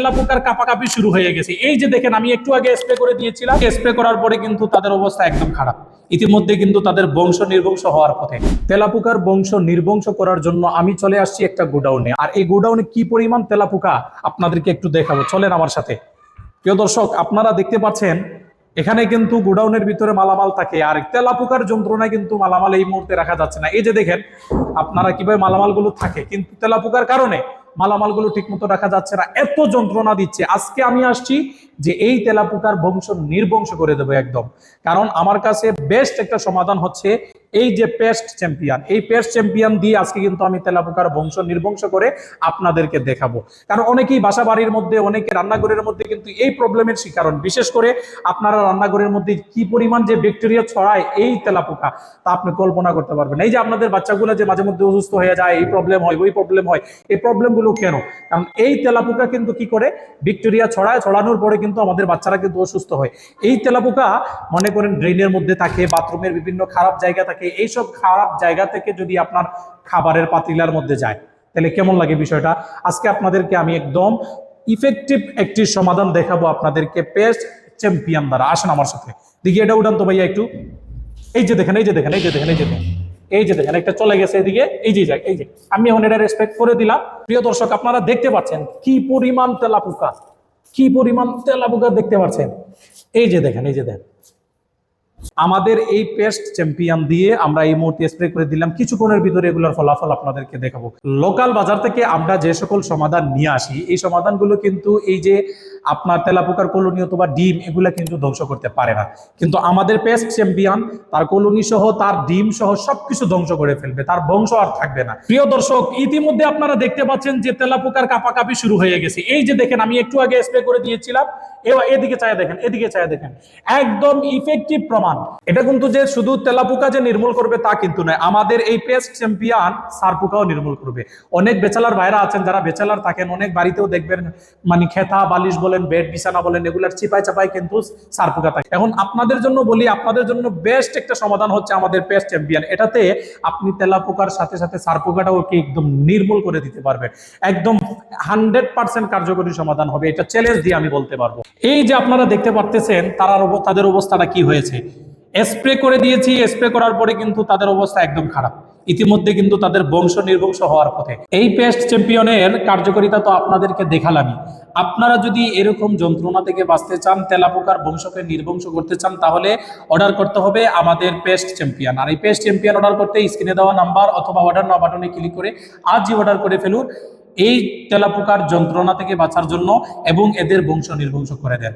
তেলাপোকার কাপাকাপি শুরু হয়ে গেছে। এই যে দেখেন, আমি একটু আগে স্প্রে করে দিয়েছিলাম। স্প্রে করার পরে কিন্তু তাদের অবস্থা একদম খারাপ। ইতিমধ্যে কিন্তু তাদের বংশ নির্বংশ হওয়ার পথে। তেলাপোকার বংশ নির্বংশ করার জন্য আমি চলে আসছি একটা গোডাউনে। আর এই গোডাউনে কি পরিমাণ তেলাপোকা আপনাদেরকে একটু দেখাবো। চলেন আমার সাথে। প্রিয় দর্শক, আপনারা দেখতে পাচ্ছেন, এখানে কিন্তু গোডাউনের ভিতরে মালামাল থাকে। আর তেলাপোকার যন্ত্রণায় কিন্তু মালামাল এই মুহূর্তে রাখা যাচ্ছে না। এই যে দেখেন, আপনারা কীভাবে মালামালগুলো থাকে। কিন্তু তেলাপোকার কারণে মালামালগুলো ঠিকমতো রাখা যাচ্ছে না। এত যন্ত্রণা দিচ্ছে। আজকে আমি আসছি যে এই তেলাপোকার বংশ নির্বংশ করে দেবো একদম। কারণ আমার কাছে বেস্ট একটা সমাধান হচ্ছে এই যে পেস্ট চ্যাম্পিয়ন এই পেস্ট চ্যাম্পিয়ন দিয়ে আজকে কিন্তু আমি তেলাপোকার বংশ নির্বংশ করে আপনাদেরকে দেখাবো। কারণ অনেকেই বাসা বাড়ির মধ্যে, অনেকে রান্নাঘরের মধ্যে কিন্তু এই প্রবলেমের শিকার হন বিশেষ করে আপনারা রান্নাঘরের মধ্যে কি পরিমাণ যে ব্যাকটেরিয়া ছড়ায় এই তেলাপোকা, তা আপনি কল্পনা করতে পারবেন। এই যে আপনাদের বাচ্চাগুলো যে মাঝে মধ্যে অসুস্থ হয়ে যায়, এই প্রবলেম হয়, ওই প্রবলেম হয়, এই প্রবলেমগুলো কেন? কারণ এই তেলাপোকা কিন্তু কি করে? ব্যাকটেরিয়া ছড়ায়, ছড়ানোর পরে কিন্তু আমাদের বাচ্চারা কিন্তু অসুস্থ হয়। এই তেলাপোকা মনে করেন ড্রেনের মধ্যে থাকে বাথরুমের বিভিন্ন খারাপ জায়গা থাকে, এইসব খারাপ জায়গা থেকে যদি আপনার খাবারের পাতিলার মধ্যে যায়, তাহলে কেমন লাগে বিষয়টা? আজকে আপনাদেরকে আমি একদম ইফেক্টিভ একটি সমাধান দেখাবো আপনাদেরকে পেস্ট চ্যাম্পিয়ন দ্বারা। আসেন আমার সাথে। দেখি এটা উঠান তো ভাইয়া একটু। এই যে দেখেন, এই যে দেখেন, এই যে দেখেন, এই যে দেখেন। এই যে দেখেন, একটা চলে গেছে এদিকে। এই যে যাক এই যে। আমি এখন এটা রেসপেক্ট করে দিলাম। প্রিয় দর্শক, আপনারা দেখতে পাচ্ছেন কি পরিমাণ তেলাপোকা। কি পরিমাণ তেলাপোকা দেখতে পাচ্ছেন এই যে দেখেন, এই যে দেখেন। আমাদের এই পেস্ট চ্যাম্পিয়ন দিয়ে আমরা এই মুহূর্তে স্প্রে করে দিলাম। কিছুক্ষণের ভিতরে এগুলোর ফলাফল আপনাদেরকে দেখাবো। লোকাল বাজার থেকে আমরা যে সকল সমাধান নিয়ে আসি, এই সমাধানগুলো কিন্তু এই যে আপনার তেলাপোকার কলোনি অথবা ডিম এগুলা কিন্তু ধ্বংস করতে পারে না। কিন্তু আমাদের পেস্ট চ্যাম্পিয়ন তার কলোনি সহ, তার ডিম সহ সবকিছু ধ্বংস করে ফেলবে। তার বংশ আর থাকবে না। প্রিয় দর্শক, ইতিমধ্যে আপনারা দেখতে পাচ্ছেন যে তেলাপোকার কাপাকাপি শুরু হয়ে গেছে। এই যে দেখেন, আমি একটু আগে স্প্রে করে দিয়েছিলাম। এবার এদিকে চায় দেখেন, এদিকে চায় দেখেন। একদম ইফেক্টিভ প্রমাণ। এটা কিন্তু যে শুধু তেলাপোকা যে নির্মূল করবে তা কিন্তু নয়, আমাদের এই পেস্ট চ্যাম্পিয়ন সারপোকাও নির্মূল করবে। অনেক বেচালার ভাইরা আছেন, যারা বেচালার থাকেন, অনেক বাড়িতেও দেখবেন মানে খেতা, বালিশ বলেন, বেড, বিছানা বলেন, এগুলার চিপাই চাপাই কিন্তু সারপোকা থাকে এখন আপনাদের জন্য বলি, আপনাদের জন্য বেস্ট একটা সমাধান হচ্ছে আমাদের পেস্ট চ্যাম্পিয়ন এটাতে আপনি তেলাপোকার সাথে সাথে সারপোকাটাও কি একদম নির্মূল করে দিতে পারবেন একদম হান্ড্রেড পার্সেন্ট কার্যকরী সমাধান হবে। এটা চ্যালেঞ্জ দিয়ে আমি বলতে পারব। এই যে আপনারা দেখতে পারতেছেন তারা তাদের অবস্থাটা কি হয়েছে? স্প্রে করে দিয়েছি স্প্রে করার পরে কিন্তু তাদের অবস্থা একদম খারাপ। ইতিমধ্যে কিন্তু তাদের বংশ নির্বংশ হওয়ার পথে। এই পেস্ট চ্যাম্পিয়নের কার্যকারিতা তো আপনাদেরকে দেখালামই। আপনারা যদি এরকম যন্ত্রণা থেকে বাঁচতে চান, তেলাপোকার বংশকে নির্বংশ করতে চান, তাহলে অর্ডার করতে হবে আমাদের পেস্ট চ্যাম্পিয়ন আর এই পেস্ট চ্যাম্পিয়ন অর্ডার করতে স্ক্রিনে দেওয়া নাম্বার অথবা অর্ডার না বাটনে ক্লিক করে আজই অর্ডার করে ফেলুন। এই তেলাপোকার যন্ত্রণা থেকে বাঁচার জন্য এবং এদের বংশ নির্বংশ করে দেন।